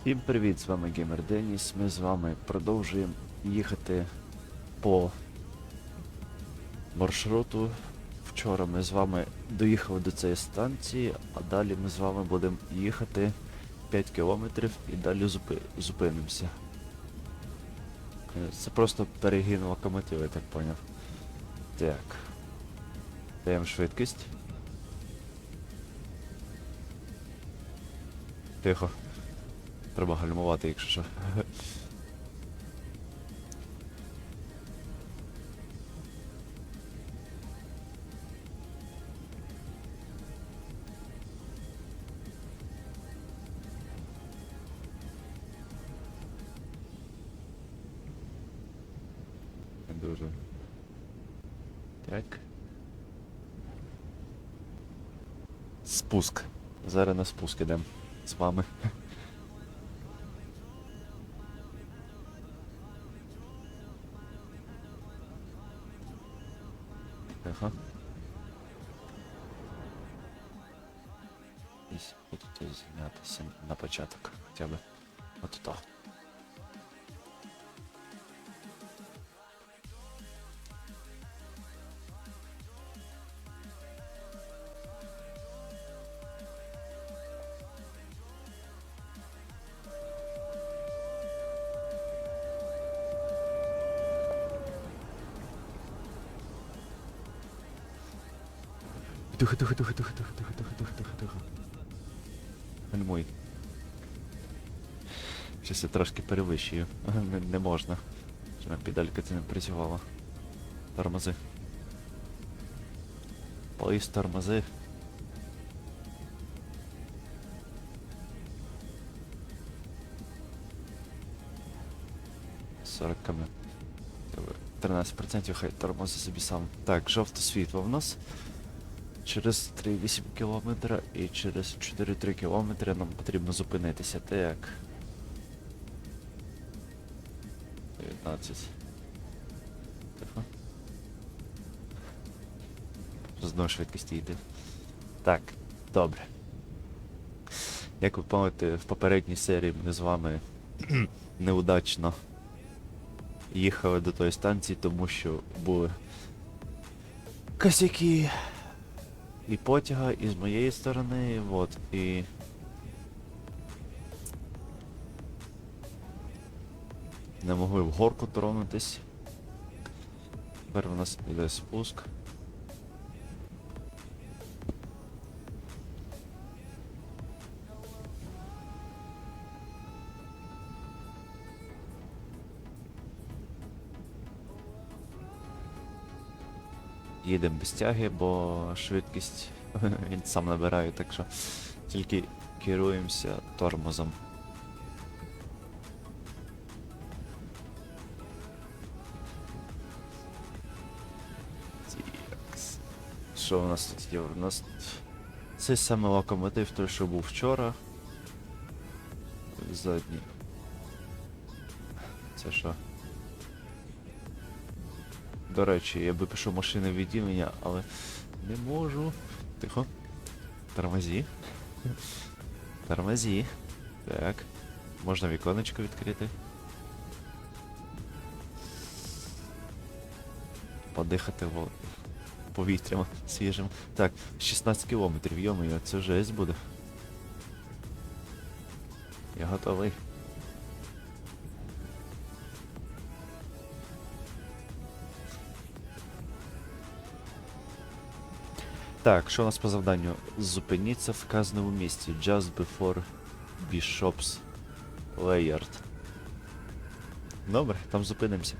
Всім привіт, з вами Геймер Деніс. Ми з вами продовжуємо їхати по маршруту. Вчора ми з вами доїхали до цієї станції, а далі ми з вами будемо їхати 5 кілометрів і далі зупи... зупинимося. Е, Це просто перегін локомотива, я так поняв. Так. Даємо швидкість. Тихо. Треба гальмувати, якщо що. Дуже. Так. Спуск. Зараз на спуск ідемо з вами. Ага. Десь буду тут знятися на початок хоча б. От то. Тихо, тихо, тихо, тихо, тихо, тихо, тихо, тихо, тихо, тихо. Гальмуй. Щось я трошки перевищую. Не, не можна. Щоб педалька це не працювала. Тормози. Поїзд тормози. Сорок км. 13% хай тормози собі сам. Так, жовте світло в нас. Через 3,8 кілометра і через 4,3 кілометри нам потрібно зупинитися. Так. 19. Тихо. Знову швидкості йде. Так, добре. Як ви пам'ятаєте, в попередній серії ми з вами неудачно їхали до тої станції, тому що були косяки і потяга, і з моєї сторони, от, і. Не могли в горку тронутись. Тепер у нас іде спуск. Їдемо без тяги, бо швидкість він сам набирає, так що тільки керуємося тормозом. Що у нас тут є? У нас це саме локомотив, той, що був вчора. Задній. Це що? До речі, я би пішов машини відділення, але не можу. Тихо. Тормозі. Тормозі. Так. Можна віконечко відкрити. Подихати во... повітрям свіжим. Так, 16 кілометрів, йомою, це жесть буде. Я готовий. Так, що у нас по завданню? Зупиніться в вказаному місці. Just before Bishop's Layard. Добре, там зупинимося.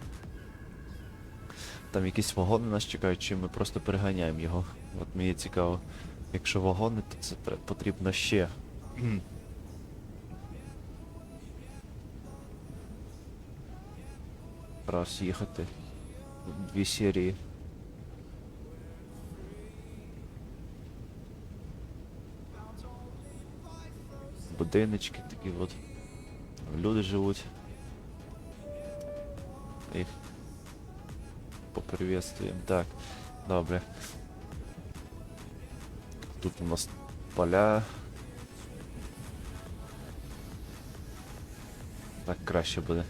Там якісь вагони нас чекають, чи ми просто переганяємо його. От мені цікаво. Якщо вагони, то це потрібно ще. Раз їхати. Дві серії. будиночки такі от. Люди живуть. Їх поприветствуємо. Так, добре. Тут у нас поля. Так краще буде.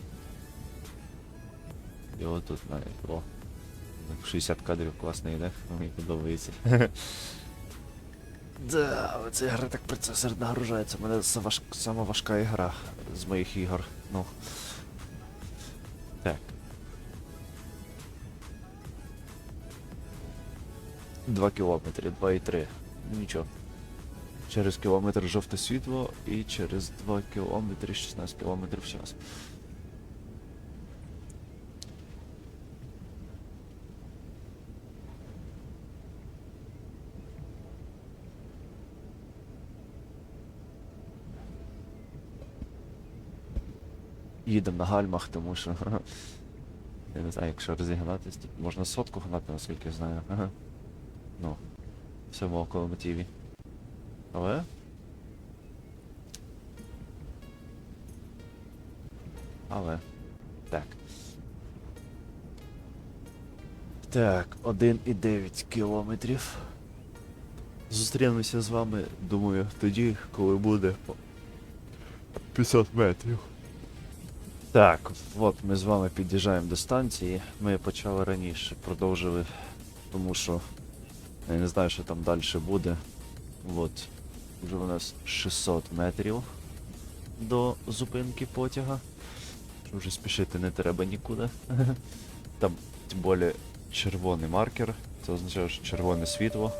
І отут навіть. О. Так, 60 кадрів класно йде, мені подобається. Да, оця гра так процесор нагружається. У мене важ... сама важка ігра з моїх ігор. Ну. Так. 2 кілометри, 2,3. Ну нічого. Через кілометр жовте світло і через 2 кілометри 16 кілометрів в час. Їдемо на гальмах, тому що. Я не знаю, якщо розігнатись, тут можна сотку гнати, наскільки я знаю. Ну, в цьому около мотиві. Але. Але. Так. Так, 1,9 кілометрів. Зустрінемося з вами, думаю, тоді, коли буде 50 метрів. Так, от ми з вами під'їжджаємо до станції. Ми почали раніше, продовжили, тому що я не знаю, що там далі буде. От, вже у нас 600 метрів до зупинки потяга. Вже спішити не треба нікуди. Там, тим більше, червоний маркер. Це означає, що червоне світло.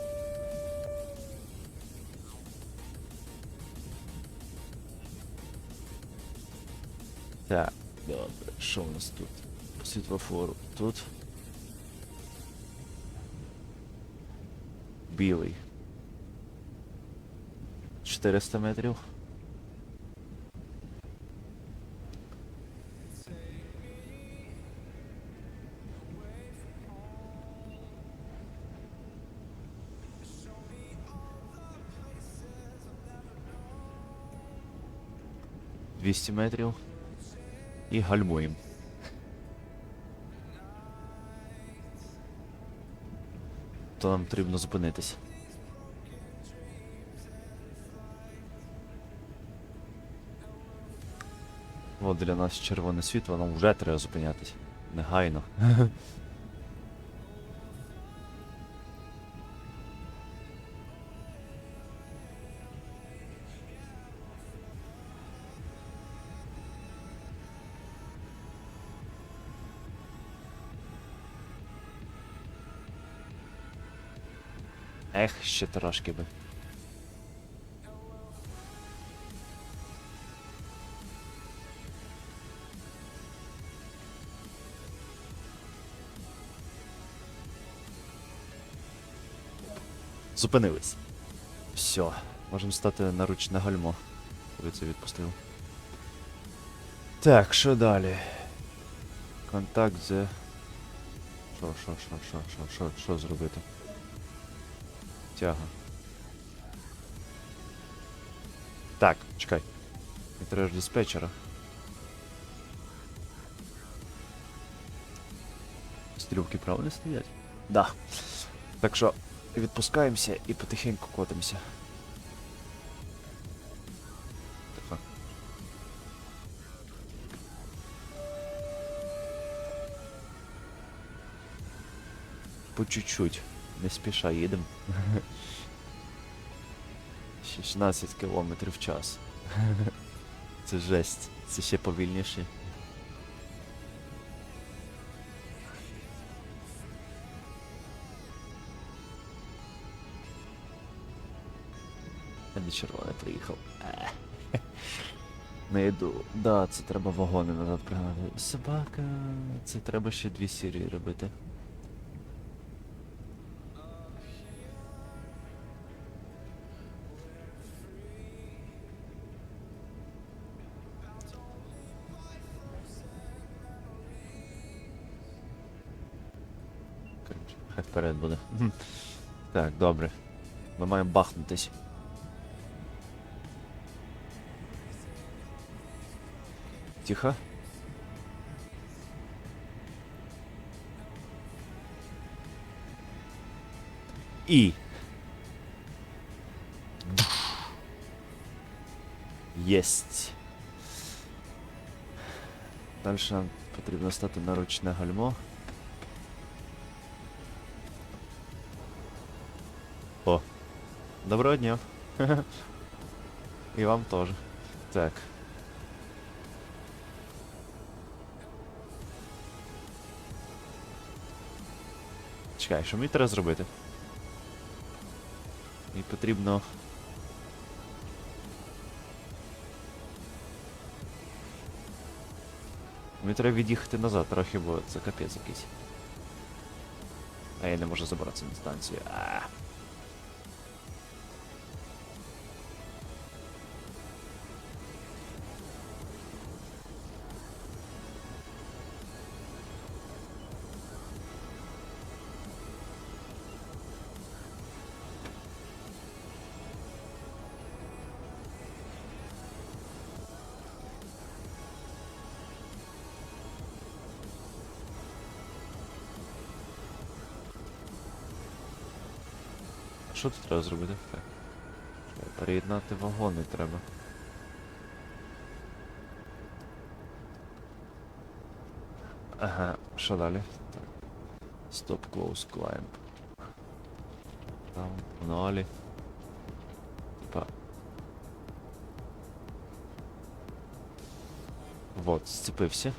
Так, добре, що у нас тут? Світлофор тут. Білий. 400 метрів. Двісті метрів. І гальмуємо. То нам потрібно зупинитись. От для нас червоне світло, нам вже треба зупинятись. Негайно. Ех, ще трошки би. Зупинились. Все, можемо стати на гальмо. Коли це відпустив. Так, що далі? Контакт з. Що, що, що, що, що, що, що зробити? Тяга. Так, чекай. Не треба ж диспетчера. Стрілки правильно стоять? Да. Так що відпускаємося і потихеньку котимося. По чуть-чуть. Не спіша їдемо. 16 кілометрів в час. Це жесть. Це ще повільніше. Я не червоний приїхав. Не йду. Да, це треба вагони назад пригнати. Собака. Це треба ще дві серії робити. Хай вперед буде. Так, добре. Ми маємо бахнутись. Тихо. І. Єсть. Далі нам потрібно стати на ручне гальмо. Доброго дня. І вам теж. Так. Чекай, що мені треба зробити? Мені потрібно. Мені треба від'їхати назад трохи, бо це капець якийсь. А я не можу забратися на станцію. А. Що тут треба зробити? Так. Переєднати вагони треба. Ага, що далі? Stop close climb. Там, нолі. Типа. Вот, зцепився.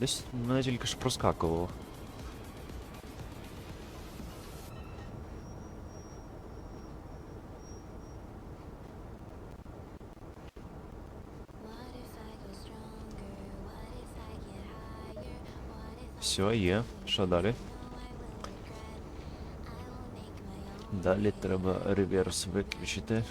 Десь мене тільки ж проскакувало. Все, є. Що далі? Далі треба реверс виключити.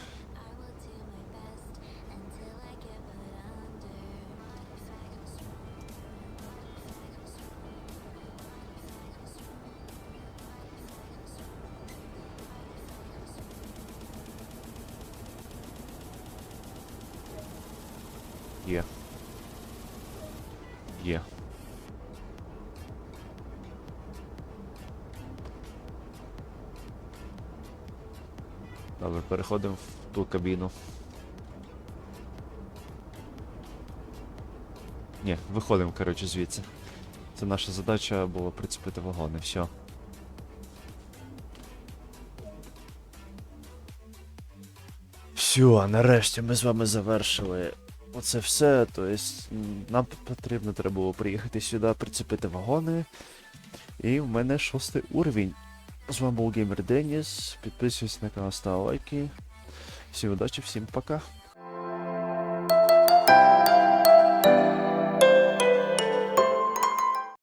Є. Є. Добре, переходимо в ту кабіну. Ні, виходимо, коротше, звідси. Це наша задача була прицепити вагони, все. Все, нарешті ми з вами завершили. Оце все. Тобто, нам потрібно треба було приїхати сюди, прицепити вагони. І в мене шостий уровень. З вами був Геймер Деніс. Підписуйтесь на канал, ставте лайки. Всім удачі, всім пока.